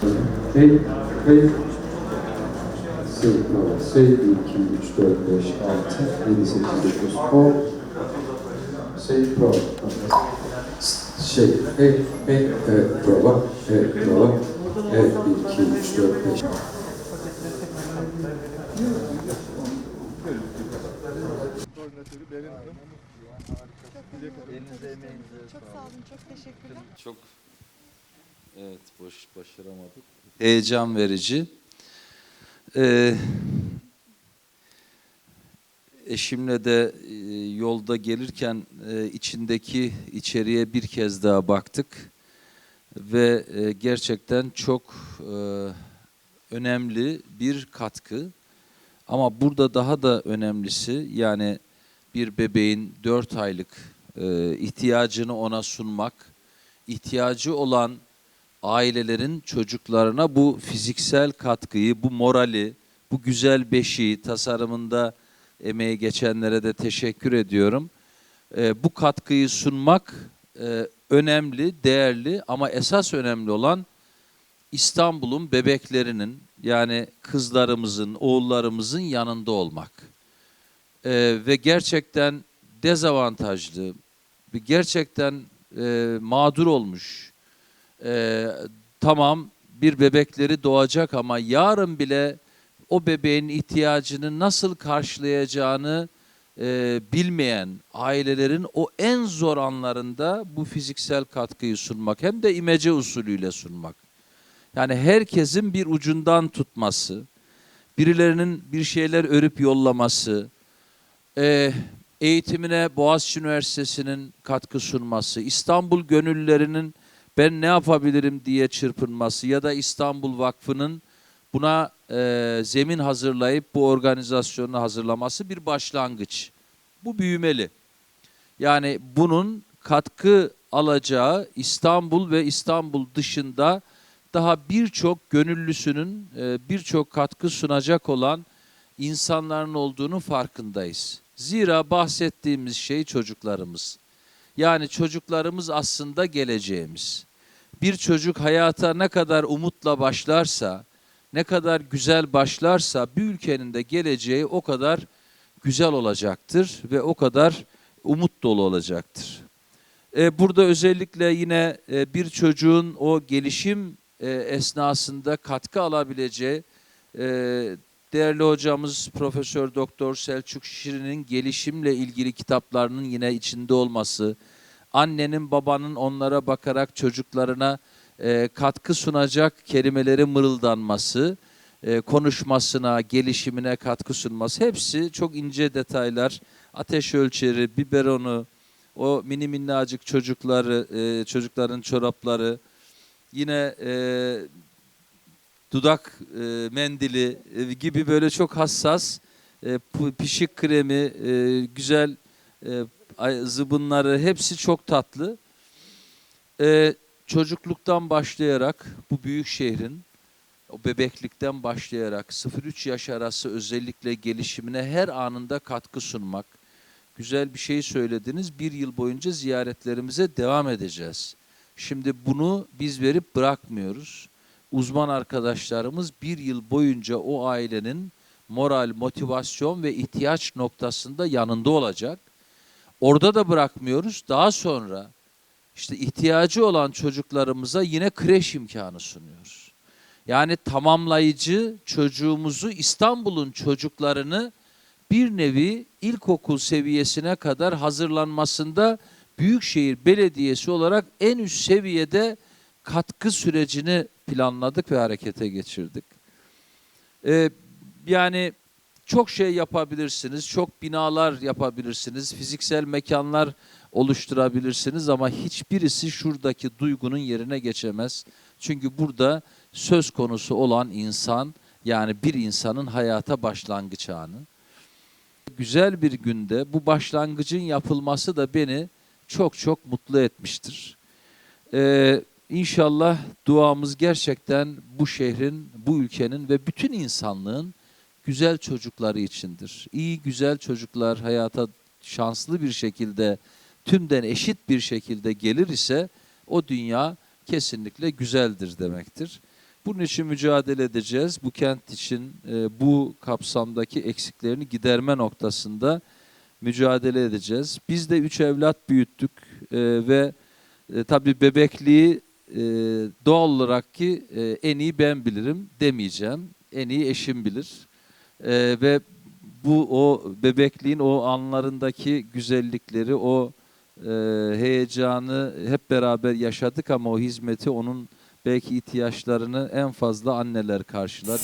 Say, bravo. Say 1, 2, 3, 4, 5, 6, 7, 8, 9, 10. Say, bravo. Şey, hey, evet, bravo. Evet, bravo. Evet, 1, 2, 3, 4, 5. Koordinatörü Berin Hanım. Elinize emeğinize Çok sağ olun, çok teşekkürler. Çok evet boş başaramadık. Heyecan verici. Ee, eşimle de e, yolda gelirken e, içindeki içeriye bir kez daha baktık ve e, gerçekten çok e, önemli bir katkı. Ama burada daha da önemlisi yani bir bebeğin 4 aylık e, ihtiyacını ona sunmak, ihtiyacı olan ailelerin çocuklarına bu fiziksel katkıyı, bu morali, bu güzel beşiği tasarımında emeği geçenlere de teşekkür ediyorum. E, bu katkıyı sunmak e, önemli, değerli ama esas önemli olan İstanbul'un bebeklerinin yani kızlarımızın, oğullarımızın yanında olmak. Ee, ve gerçekten dezavantajlı, gerçekten e, mağdur olmuş. Ee, tamam bir bebekleri doğacak ama yarın bile o bebeğin ihtiyacını nasıl karşılayacağını e, bilmeyen ailelerin o en zor anlarında bu fiziksel katkıyı sunmak hem de imece usulüyle sunmak. Yani herkesin bir ucundan tutması, birilerinin bir şeyler örüp yollaması, e, eğitimine Boğaziçi Üniversitesi'nin katkı sunması, İstanbul gönüllülerinin ben ne yapabilirim diye çırpınması ya da İstanbul Vakfı'nın buna e, zemin hazırlayıp bu organizasyonu hazırlaması bir başlangıç. Bu büyümeli. Yani bunun katkı alacağı İstanbul ve İstanbul dışında daha birçok gönüllüsünün e, birçok katkı sunacak olan insanların olduğunu farkındayız. Zira bahsettiğimiz şey çocuklarımız. Yani çocuklarımız aslında geleceğimiz. Bir çocuk hayata ne kadar umutla başlarsa, ne kadar güzel başlarsa bir ülkenin de geleceği o kadar güzel olacaktır ve o kadar umut dolu olacaktır. E, burada özellikle yine e, bir çocuğun o gelişim e, esnasında katkı alabileceği değerli hocamız Profesör Doktor Selçuk Şirin'in gelişimle ilgili kitaplarının yine içinde olması, annenin babanın onlara bakarak çocuklarına e, katkı sunacak kelimeleri mırıldanması, e, konuşmasına, gelişimine katkı sunması hepsi çok ince detaylar. Ateş ölçeri, biberonu, o mini minnacık çocukları, e, çocukların çorapları, yine e, dudak e, mendili e, gibi böyle çok hassas e, pişik kremi, e, güzel e, zıbınları hepsi çok tatlı. E, çocukluktan başlayarak bu büyük şehrin o bebeklikten başlayarak 0-3 yaş arası özellikle gelişimine her anında katkı sunmak. Güzel bir şey söylediniz. Bir yıl boyunca ziyaretlerimize devam edeceğiz. Şimdi bunu biz verip bırakmıyoruz. Uzman arkadaşlarımız bir yıl boyunca o ailenin moral, motivasyon ve ihtiyaç noktasında yanında olacak. Orada da bırakmıyoruz. Daha sonra işte ihtiyacı olan çocuklarımıza yine kreş imkanı sunuyoruz. Yani tamamlayıcı çocuğumuzu İstanbul'un çocuklarını bir nevi ilkokul seviyesine kadar hazırlanmasında Büyükşehir Belediyesi olarak en üst seviyede katkı sürecini planladık ve harekete geçirdik. Ee, yani çok şey yapabilirsiniz, çok binalar yapabilirsiniz, fiziksel mekanlar oluşturabilirsiniz ama hiçbirisi şuradaki duygunun yerine geçemez. Çünkü burada söz konusu olan insan yani bir insanın hayata başlangıç anı. Güzel bir günde bu başlangıcın yapılması da beni çok çok mutlu etmiştir. Ee, inşallah duamız gerçekten bu şehrin, bu ülkenin ve bütün insanlığın güzel çocukları içindir. İyi güzel çocuklar hayata şanslı bir şekilde tümden eşit bir şekilde gelir ise o dünya kesinlikle güzeldir demektir. Bunun için mücadele edeceğiz. Bu kent için e, bu kapsamdaki eksiklerini giderme noktasında mücadele edeceğiz. Biz de üç evlat büyüttük e, ve e, tabii bebekliği doğal olarak ki en iyi ben bilirim demeyeceğim. En iyi eşim bilir. E, ve bu o bebekliğin o anlarındaki güzellikleri, o e, heyecanı hep beraber yaşadık ama o hizmeti onun belki ihtiyaçlarını en fazla anneler karşılar.